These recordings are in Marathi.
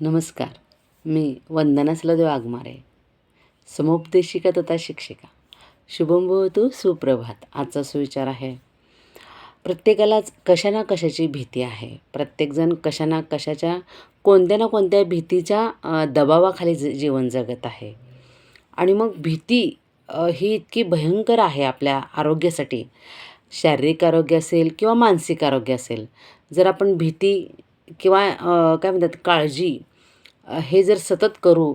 नमस्कार. मी वंदना सलदेव वाघमारे. समुपदेशिका तथा शिक्षिका. शुभम भवतु सुप्रभात. आजचा सुविचार आहे. प्रत्येकालाच कशा ना कशाची भीती आहे? प्रत्येकजण कशा ना कशाच्या कोणत्या ना कोणत्या भीतीच्या दबावाखाली ज जीवन जगत आहे. आणि मग भीती ही इतकी भयंकर आहे आपल्या आरोग्यासाठी. शारीरिक आरोग्य असेल किंवा मानसिक आरोग्य असेल. जर आपण भीती किंवा काय म्हणतात काळजी हे जर सतत करू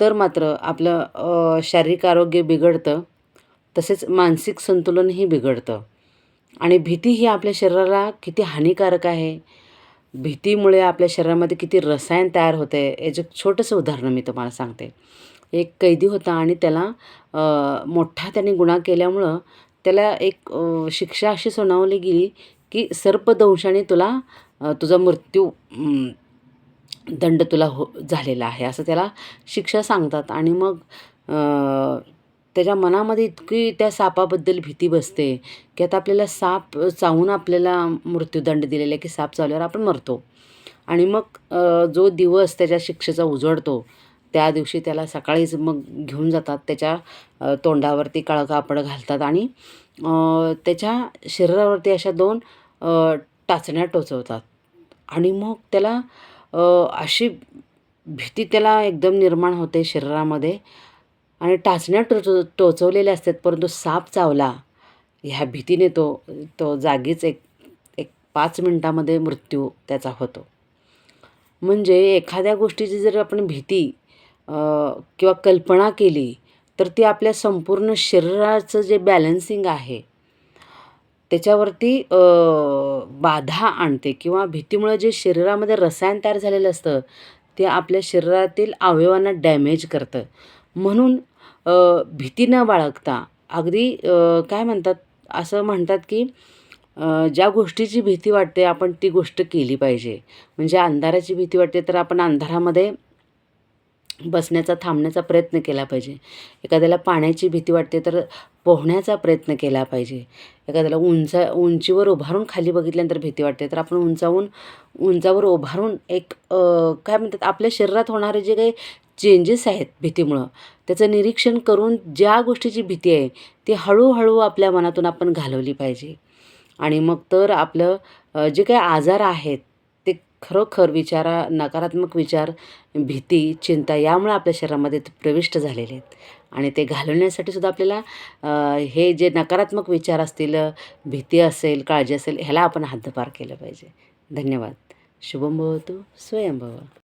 तर मात्र आपलं शारीरिक आरोग्य बिघडतं तसेच मानसिक संतुलनही बिघडतं. आणि भीती ही आपल्या शरीराला किती हानिकारक आहे. भीतीमुळे आपल्या शरीरामध्ये किती रसायन तयार होते याचं एक छोटंसं उदाहरण मी तुम्हाला सांगते. एक कैदी होता आणि त्याला मोठा त्याने गुन्हा केल्यामुळं त्याला एक शिक्षा अशी सुनावली गेली की सर्पदंशाने तुला तुझा मृत्यू दंड तुला हो झालेला आहे. असं त्याला शिक्षा सांगतात. आणि मग त्याच्या मनामध्ये इतकी त्या सापाबद्दल भीती बसते की आता आपल्याला साप चावून आपल्याला मृत्यूदंड दिलेला आहे की साप चावल्यावर आपण मरतो. आणि मग जो दिवस त्याच्या शिक्षेचा उजळतो त्या दिवशी त्याला सकाळीच मग घेऊन जातात. त्याच्या तोंडावरती काळं कापड घालतात. आणि त्याच्या शरीरावरती अशा दोन टाचण्या टोचवतात. आणि मग त्याला अशी भीती त्याला एकदम निर्माण होते शरीरामध्ये. आणि टाचण्या टोच टोचवलेल्या असतात परंतु साप चावला ह्या भीतीने तो तो जागीच एक एक पाच मिनटामध्ये मृत्यू त्याचा होतो. म्हणजे एखाद्या गोष्टीची जर आपण भीती किंवा कल्पना केली तर ती आपल्या संपूर्ण शरीराचं जे बॅलन्सिंग आहे त्याच्यावरती बाधा आणते किंवा भीतीमुळं जे शरीरामध्ये रसायन तयार झालेलं असतं ते आपल्या शरीरातील अवयवांना डॅमेज करतं. म्हणून भीती न बाळगता अगदी काय म्हणतात असं म्हणतात की ज्या गोष्टीची भीती वाटते आपण ती गोष्ट केली पाहिजे. म्हणजे अंधाराची भीती वाटते तर आपण अंधारामध्ये बसण्याचा थांबण्याचा प्रयत्न केला पाहिजे. एखाद्याला पाण्याची भीती वाटते तर पोहण्याचा प्रयत्न केला पाहिजे. एखाद्याला उंचा उंचीवर उभारून खाली बघितल्यानंतर भीती वाटते. तर आपण उंचावून उंचावर उभारून एक काय म्हणतात आपल्या शरीरात होणारे जे काही चेंजेस आहेत भीतीमुळं त्याचं निरीक्षण करून ज्या गोष्टीची भीती आहे ती हळूहळू आपल्या मनातून आपण घालवली पाहिजे. आणि मग तर आपलं जे काही आजार आहेत खरोखर विचारा नकारात्मक विचार भीती चिंता यामुळे आपल्या शरीरामध्ये प्रविष्ट झालेले आहेत. आणि ते घालवण्यासाठी सुद्धा आपल्याला हे जे नकारात्मक विचार असतील भीती असेल काळजी असेल ह्याला आपण हद्दपार केलं पाहिजे. धन्यवाद. शुभम भवतो स्वयंभव.